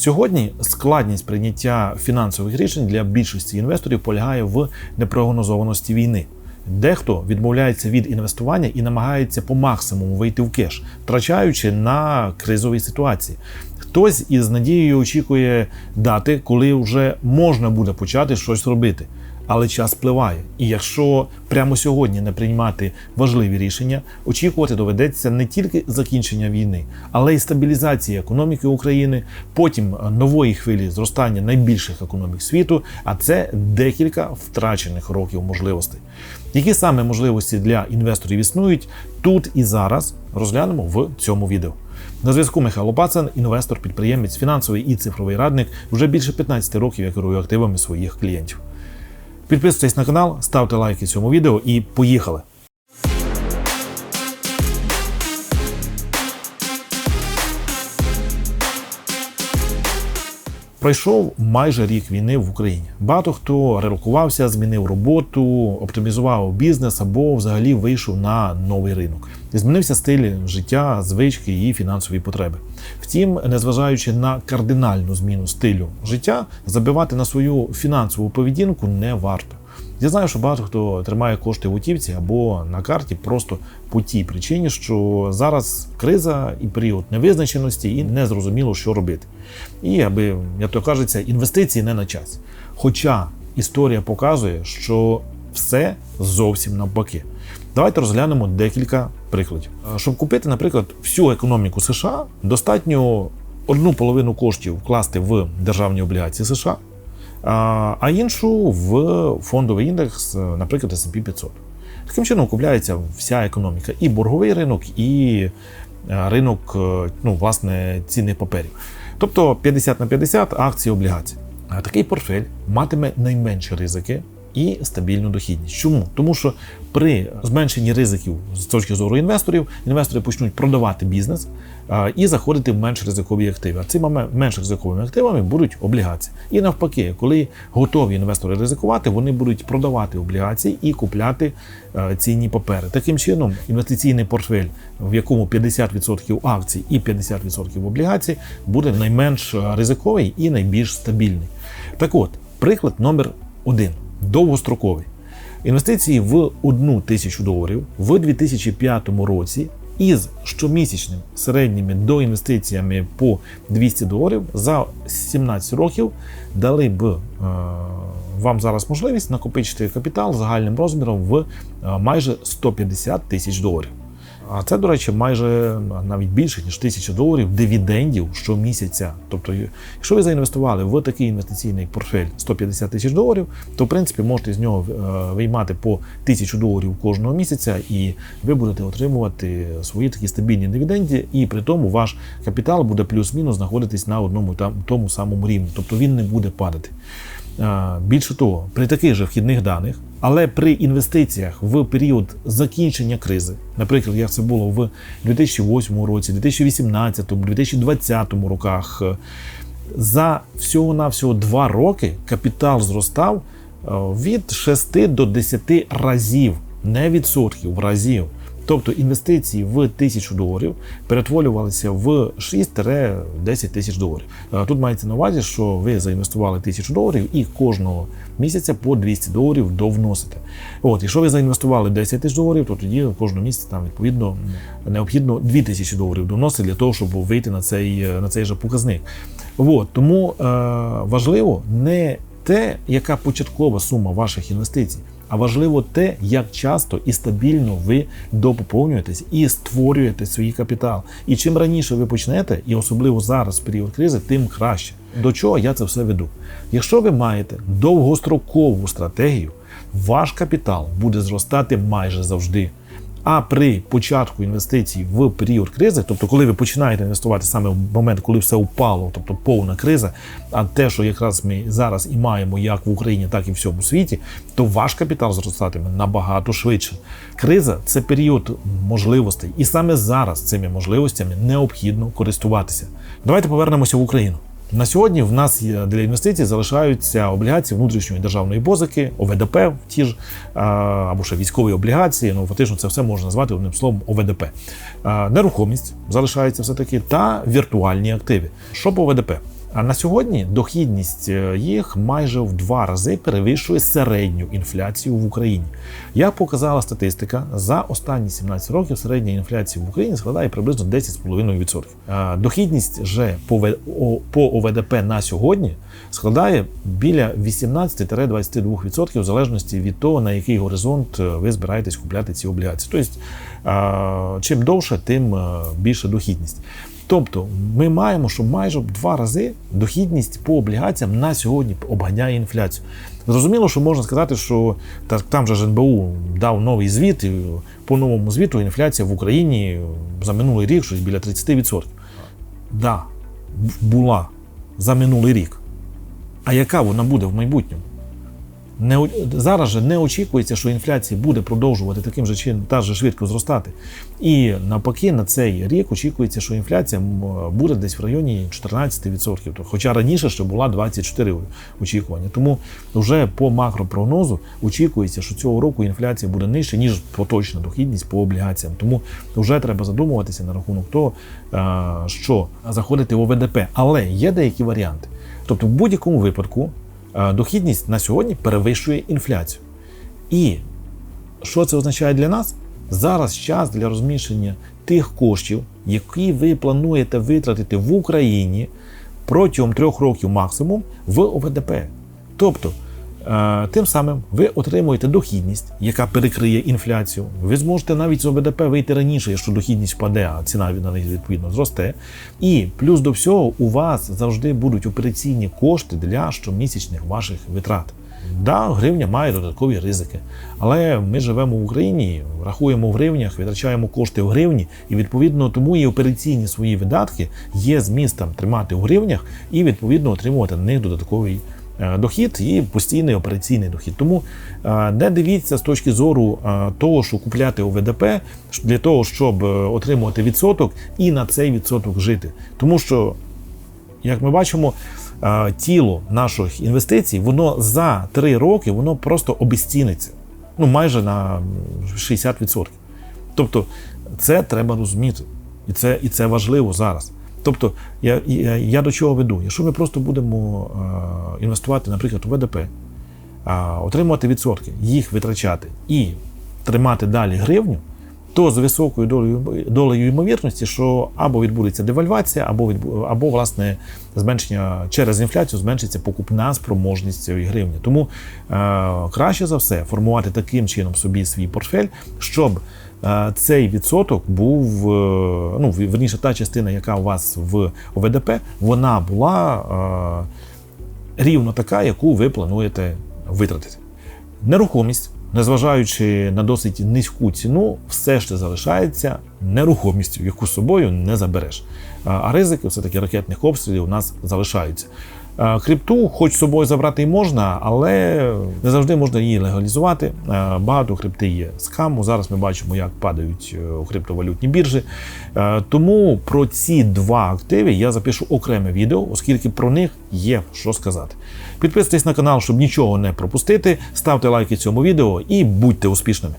Сьогодні складність прийняття фінансових рішень для більшості інвесторів полягає в непрогнозованості війни. Дехто відмовляється від інвестування і намагається по максимуму вийти в кеш, втрачаючи на кризовій ситуації. Хтось із надією очікує дати, коли вже можна буде почати щось робити. Але час впливає. І якщо прямо сьогодні не приймати важливі рішення, очікувати доведеться не тільки закінчення війни, але й стабілізації економіки України, потім нової хвилі зростання найбільших економік світу, а це декілька втрачених років можливостей. Які саме можливості для інвесторів існують тут і зараз, розглянемо в цьому відео. На зв'язку Михайло Пацан, інвестор, підприємець, фінансовий і цифровий радник. Вже більше 15 років я керую активами своїх клієнтів. Підписуйтесь на канал, ставте лайки цьому відео і поїхали! Пройшов майже рік війни в Україні. Багато хто релокувався, змінив роботу, оптимізував бізнес або взагалі вийшов на новий ринок. Змінився стиль життя, звички і фінансові потреби. Втім, незважаючи на кардинальну зміну стилю життя, забивати на свою фінансову поведінку не варто. Я знаю, що багато хто тримає кошти в готівці або на карті просто по тій причині, що зараз криза і період невизначеності, і не зрозуміло, що робити. І аби, як то кажеться, інвестиції не на час. Хоча історія показує, що все зовсім навпаки. Давайте розглянемо декілька прикладів. Щоб купити, наприклад, всю економіку США, достатньо одну половину коштів вкласти в державні облігації США а іншу в фондовий індекс, наприклад, S&P 500. Таким чином купляється вся економіка, і борговий ринок, і ринок ну, власне, цінних паперів. Тобто 50 на 50 акції облігації. Такий портфель матиме найменші ризики і стабільну дохідність. Чому? Тому що при зменшенні ризиків з точки зору інвесторів, інвестори почнуть продавати бізнес і заходити в менш ризикові активи. А цими менш ризиковими активами будуть облігації. І навпаки, коли готові інвестори ризикувати, вони будуть продавати облігації і купляти цінні папери. Таким чином, інвестиційний портфель, в якому 50% акцій і 50% облігацій, буде найменш ризиковий і найбільш стабільний. Так от, приклад номер один довгостроковий. Інвестиції в 1 тисячу доларів в 2005 році із щомісячним середніми доінвестиціями по 200 доларів за 17 років дали б е, вам зараз можливість накопичити капітал загальним розміром в е, майже 150 тисяч доларів. А це, до речі, майже навіть більше ніж тисяча доларів дивідендів щомісяця. Тобто, якщо ви заінвестували в такий інвестиційний портфель 150 тисяч доларів, то в принципі можете з нього е, виймати по тисячу доларів кожного місяця, і ви будете отримувати свої такі стабільні дивіденди, і при тому ваш капітал буде плюс-мінус знаходитись на одному там тому самому рівні, тобто він не буде падати. Більше того, при таких же вхідних даних, але при інвестиціях в період закінчення кризи, наприклад, як це було в 2008 році, 2018, 2020 роках, за всього-навсього два роки капітал зростав від 6 до 10 разів, не відсотків, разів. Тобто інвестиції в тисячу доларів перетворювалися в 6-10 тисяч доларів. Тут мається на увазі, що ви заінвестували тисячу доларів і кожного місяця по 200 доларів довносите. От, якщо ви заінвестували 10 тисяч доларів, то тоді кожного місяця там відповідно необхідно 2 тисячі доларів довносити для того, щоб вийти на цей на цей же показник. От, тому е, важливо не те, яка початкова сума ваших інвестицій а важливо те, як часто і стабільно ви допоповнюєтесь і створюєте свій капітал. І чим раніше ви почнете, і особливо зараз, в період кризи, тим краще. До чого я це все веду? Якщо ви маєте довгострокову стратегію, ваш капітал буде зростати майже завжди. А при початку інвестицій в період кризи, тобто, коли ви починаєте інвестувати саме в момент, коли все упало, тобто повна криза, а те, що якраз ми зараз і маємо як в Україні, так і в всьому світі, то ваш капітал зростатиме набагато швидше. Криза це період можливостей, і саме зараз цими можливостями необхідно користуватися. Давайте повернемося в Україну. На сьогодні в нас для інвестицій залишаються облігації внутрішньої державної позики, ОВДП, ті ж або ще військові облігації. Ну фактично це все можна назвати одним словом ОВДП. Нерухомість залишається все таки та віртуальні активи. Що по ОВДП? А на сьогодні дохідність е, їх майже в два рази перевищує середню інфляцію в Україні. Як показала статистика, за останні 17 років середня інфляція в Україні складає приблизно 10,5%. Е, Дохідність же по ОВДП на сьогодні складає біля 18-22% в залежності від того, на який горизонт е, ви збираєтесь купляти ці облігації. Тобто, чим довше, тим е, більша дохідність. Тобто ми маємо, що майже два рази дохідність по облігаціям на сьогодні обганяє інфляцію. Зрозуміло, що можна сказати, що там же НБУ дав новий звіт, і по новому звіту інфляція в Україні за минулий рік щось біля 30%. Да, була за минулий рік. А яка вона буде в майбутньому? Не, зараз же не очікується, що інфляція буде продовжувати таким же чином та ж швидко зростати. І навпаки, на цей рік очікується, що інфляція буде десь в районі 14%. Хоча раніше ще була 24 очікування. Тому вже по макропрогнозу очікується, що цього року інфляція буде нижча, ніж поточна дохідність по облігаціям. Тому вже треба задумуватися на рахунок того, е, що заходити в ОВДП. Але є деякі варіанти. Тобто, в будь-якому випадку дохідність на сьогодні перевищує інфляцію. І що це означає для нас? Зараз час для розміщення тих коштів, які ви плануєте витратити в Україні протягом трьох років максимум в ОВДП. Тобто, е, тим самим ви отримуєте дохідність, яка перекриє інфляцію. Ви зможете навіть з ОВДП вийти раніше, якщо дохідність впаде, а ціна на них відповідно зросте. І плюс до всього, у вас завжди будуть операційні кошти для щомісячних ваших витрат. Да, гривня має додаткові ризики, але ми живемо в Україні, рахуємо в гривнях, витрачаємо кошти в гривні, і відповідно тому і операційні свої видатки є змістом тримати в гривнях і відповідно отримувати на них додатковий е, дохід і постійний операційний дохід. Тому е, не дивіться з точки зору е, того, що купляти ОВДП для того, щоб е, отримувати відсоток і на цей відсоток жити. Тому що як ми бачимо, е, тіло наших інвестицій, воно за три роки воно просто обезціниться. Ну, майже на м, 60%. Тобто, це треба розуміти. І це, і це важливо зараз. Тобто, я, я, я до чого веду? Якщо ми просто будемо е, інвестувати, наприклад, у ВДП, е, отримувати відсотки, їх витрачати і тримати далі гривню, то з високою долею, долею ймовірності, що або відбудеться девальвація, або відбу- або власне зменшення через інфляцію зменшиться покупна спроможність цієї гривні. Тому е, краще за все формувати таким чином собі свій портфель, щоб цей відсоток був е, ну верніше, та частина, яка у вас в ОВДП, вона була рівно така, яку ви плануєте витратити. Нерухомість, незважаючи на досить низьку ціну, все ще залишається нерухомістю, яку з собою не забереш. А- ризики все-таки ракетних обстрілів у нас залишаються. А, Крипту, хоч з собою забрати і можна, але не завжди можна її легалізувати. Багато крипти є скаму. Зараз ми бачимо, як падають е, криптовалютні біржі. Е, Тому про ці два активи я запишу окреме відео, оскільки про них є що сказати. Підписуйтесь на канал, щоб нічого не пропустити. Ставте лайки цьому відео і будьте успішними.